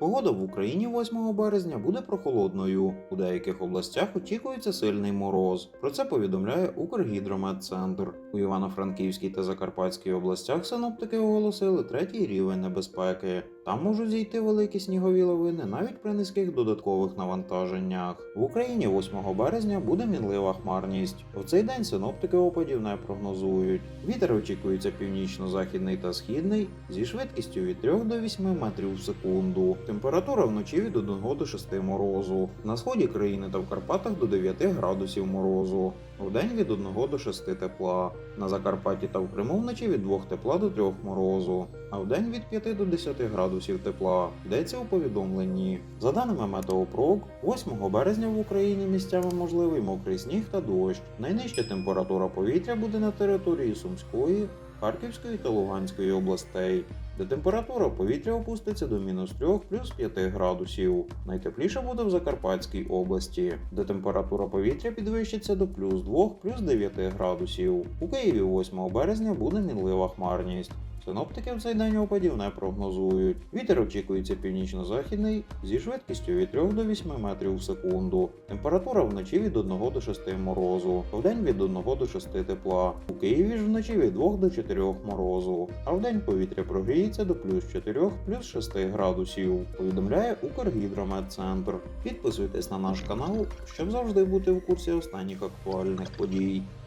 Погода в Україні 8 березня буде прохолодною. У деяких областях очікується сильний мороз. Про це повідомляє Укргідрометцентр. У Івано-Франківській та Закарпатській областях синоптики оголосили третій рівень небезпеки. Там можуть зійти великі снігові лавини навіть при низьких додаткових навантаженнях. В Україні 8 березня буде мінлива хмарність. У цей день синоптики опадів не прогнозують. Вітер очікується північно-західний та східний зі швидкістю від 3 до 8 метрів в секунду. Температура вночі від 1 до 6 морозу. На сході країни та в Карпатах до 9 градусів морозу. Вдень від 1 до 6 тепла. На Закарпатті та в Криму вночі від 2 тепла до 3 морозу, а вдень від 5 до 10 градусів тепла. Йдеться у повідомленні. За даними Метеопрок, 8 березня в Україні місцями можливий мокрий сніг та дощ. Найнижча температура повітря буде на території Сумської, Харківської та Луганської областей, де температура повітря опуститься до мінус 3 плюс 5 градусів. Найтепліше буде в Закарпатській області, де температура повітря підвищиться до плюс 2 плюс 9 градусів. У Києві 8 березня буде мінлива хмарність. Синоптики в цей день опадів не прогнозують. Вітер очікується північно-західний зі швидкістю від 3 до 8 метрів в секунду. Температура вночі від 1 до 6 морозу, вдень від 1 до 6 тепла. У Києві ж вночі від 2 до 4 морозу, а вдень повітря прогріється до плюс 4 плюс 6 градусів. Повідомляє Укргідрометцентр. Підписуйтесь на наш канал, щоб завжди бути в курсі останніх актуальних подій.